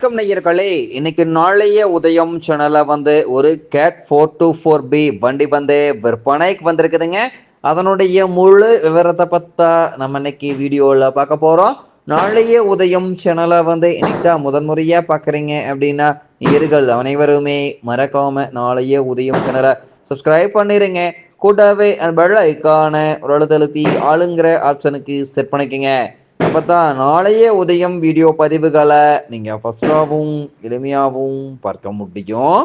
வணக்கம் நேயர்களே. இன்னைக்கு நாளைய உதயம் சேனல்ல வந்து ஒரு Cat four two four B வண்டி வந்து விற்பனைக்கு வந்திருக்குதுங்க. அதனுடைய முழு விவரத்தை பத்தா நம்ம இன்னைக்கு வீடியோவில் பார்க்க போகிறோம் நாளைய உதயம் சேனலை வந்து இன்னைக்கு தான் முதன்முறையாக பார்க்குறீங்க அப்படின்னா நேயர்கள் அனைவருமே மறக்காம நாளைய உதயம் சேனலை சப்ஸ்கிரைப் பண்ணிடுங்க கூடவே பெல் ஐக்கான ஒரு அழுத்தழுத்தி ஆளுங்கிற ஆப்ஷனுக்கு செட் பண்ணிக்கங்க. பார்த்தா நாளைய உதயம் வீடியோ பதிவுகளை நீங்கள் ஃபஸ்ட்டாகவும் எளிமையாகவும் பார்க்க முடியும்.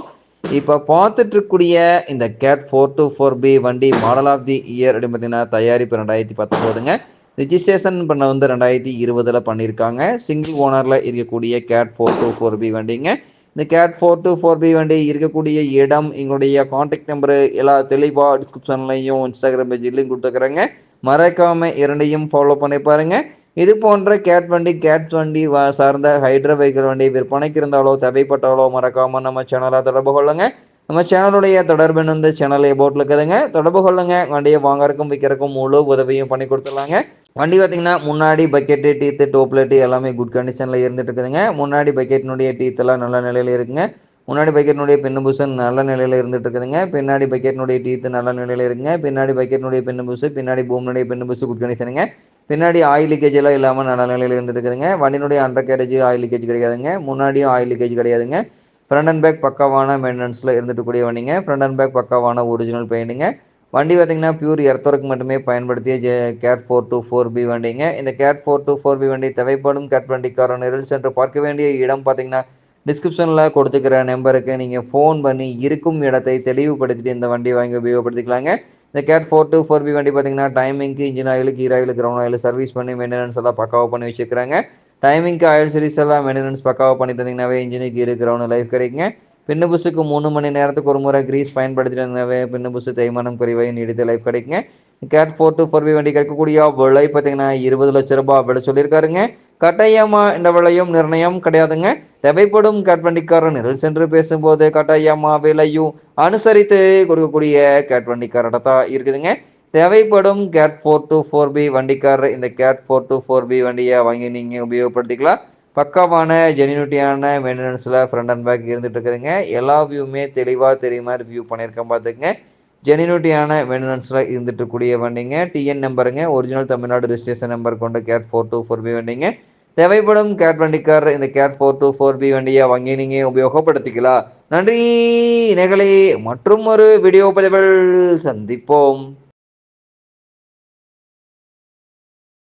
இப்போ பார்த்துட்டு இருக்கக்கூடிய இந்த Cat four two four B வண்டி மாடல் ஆஃப் தி இயர் அப்படின்னு பார்த்தீங்கன்னா தயாரிப்பு ரெண்டாயிரத்தி பத்தொம்போதுங்க. ரிஜிஸ்ட்ரேஷன் பண்ண வந்து ரெண்டாயிரத்தி இருபதில் பண்ணியிருக்காங்க சிங்கிள் ஓனரில் இருக்கக்கூடிய Cat four two four B வண்டிங்க. இந்த Cat four two four B வண்டி இருக்கக்கூடிய இடம் எங்களுடைய காண்டாக்ட் நம்பரு எல்லா தெளிவாக டிஸ்கிரிப்ஷன்லையும் இன்ஸ்டாகிராம் பேஜ்லையும் கொடுத்துக்கிறேங்க. மறக்காமல் இரண்டையும் ஃபாலோ பண்ணி பாருங்கள் இது போன்ற கேட் வண்டி கேட் வண்டி சார்ந்த ஹைட்ரோ வெஹிக்கிள் வண்டி விற்பனைக்கு இருந்தாலோ தேவைப்பட்டாலோ மறக்காம நம்ம சேனலை தொடர்பு கொள்ளுங்க. நம்ம சேனலுடைய தொடர்பு வந்து சேனல் போட்டில் இருக்குதுங்க. தொடர்பு கொள்ளுங்க. வண்டியை வாங்கறக்கும் விற்கிறக்கும் முழு உதவியும் பண்ணி கொடுத்துடலாங்க. வண்டி பார்த்தீங்கன்னா முன்னாடி பக்கெட்டு டீத்து டோப்லெட்டு எல்லாமே குட் கண்டிஷனில் இருந்துட்டு இருக்குதுங்க முன்னாடி பக்கெட்டினுடைய டீத்தெல்லாம் நல்ல நிலையில் இருக்குங்க. முன்னாடி பக்கெட்டினுடைய பின்னுபூசன் நல்ல நிலையில் இருந்துட்டு இருக்குதுங்க பின்னாடி பக்கெட்டினுடைய டீத்து நல்ல நிலையில் இருக்குங்க. பின்னாடி பக்கெட்டினுடைய பின்னுபுஷு பின்னாடி பூமினுடைய பின்னபுஷு குட் கண்டிஷனுங்க பின்னாடி ஆயில் லீக்கேஜ் எல்லாம் இல்லாமல் நல்ல நிலையில் இருந்துருக்குதுங்க. வண்டியினுடைய அண்டர் கேரேஜ் ஆயில் லீக்கேஜ் கிடையாதுங்க. முன்னாடியும் ஆயில் லீக்கேஜ் கிடையாதுங்க. ஃப்ரண்ட் அண்ட் பேக் பக்காவான மெயின்டெனன்ஸில் இருந்துட்டு கூடிய வண்டிங்க. ஃப்ரண்ட் அண்ட் பேக் பக்காவான ஒரிஜினல் பெயிண்டிங்க வண்டி பார்த்திங்கன்னா பியூர் எர்த்தோருக்கு மட்டுமே பயன்படுத்திய J Cat four two four B வண்டிங்க. இந்த Cat four two four B வண்டி தேவைப்படும் கேட் வண்டிக்கார நெரில் சென்று பார்க்க வேண்டிய இடம் பார்த்தீங்கன்னா டிஸ்கிரிப்ஷனில் கொடுத்துக்கிற நம்பருக்கு நீங்கள் ஃபோன் பண்ணி இருக்கும் இடத்தை தெளிவுபடுத்திட்டு இந்த வண்டி வாங்கி உபயோகப்படுத்திக்கலாங்க. இந்த Cat four two four B வண்டி பார்த்தீங்கன்னா டைமிங்க்கு இன்ஜின் ஆயிலுக்கு ஈர் ஆயில் கிரவுண்ட் ஆயில் சர்வீஸ் பண்ணி மெயின்டெனன்ஸ் எல்லாம் பக்காவாக பண்ணி வச்சுருக்காங்க டைமிங்க்கு ஆயில் சர்வீஸ் எல்லாம் மெயின்டெனன்ஸ் பக்காவாக பண்ணிட்டு இருந்தீங்கன்னாவே இன்ஜினுக்கு கீர் கிரவுண்ட் லைஃப் கிடைக்குங்க. பின்னு புஸுக்கு மூணு மணி நேரத்துக்கு ஒரு முறை கிரீஸ் பயன்படுத்திட்டு இருந்தாவே பின்னு புஸ் தேய்மானம் குறைவை நீடித்த லைஃப் கிடைக்குங்க. Cat four two four B வண்டி கிடைக்கக்கூடிய விலை பார்த்தீங்கன்னா இருபது லட்ச ரூபாய் விலை சொல்லியிருக்காருங்க. கட்டாயமா இந்த விலையும் நிர்ணயம் கிடையாதுங்க. தேவைப்படும் கேட்வண்டிக்காரன் நிரல் சென்று பேசும்போது கட்டாயமா விலையும் அனுசரித்து கொடுக்கக்கூடிய கேட்வண்டிக்காரட தான் இருக்குதுங்க. தேவைப்படும் Cat four two four B வண்டிக்காரர் இந்த Cat four two four B வண்டியை வாங்கி நீங்கள் உபயோகப்படுத்திக்கலாம். பக்காவான ஜெனியூட்டியான மெயின்டெனன்ஸில் ஃப்ரண்ட் அண்ட் பேக் இருந்துகிட்டு இருக்குதுங்க. எல்லா வியூவுமே தெளிவாக தெரியும் மாதிரி வியூ பண்ணியிருக்கேன் பார்த்துக்குங்க. ஜெனினூட்டியான மெயின்டனன்ஸில் இருந்துட்டு கூடிய வண்டிங்க டிஎன் நம்பருங்க ஒரிஜினல் தமிழ்நாடு ரிஜிஸ்ட்ரேஷன் நம்பர் கொண்ட gate four two four B வண்டிங்க. தேவைப்படும் கேட் வண்டிக்கார் இந்த gate four two four B வண்டியை வாங்கி நீங்கள் உபயோகப்படுத்திக்கலாம். நன்றி நேர்களே மற்றும் ஒரு வீடியோ பதிவில் சந்திப்போம்.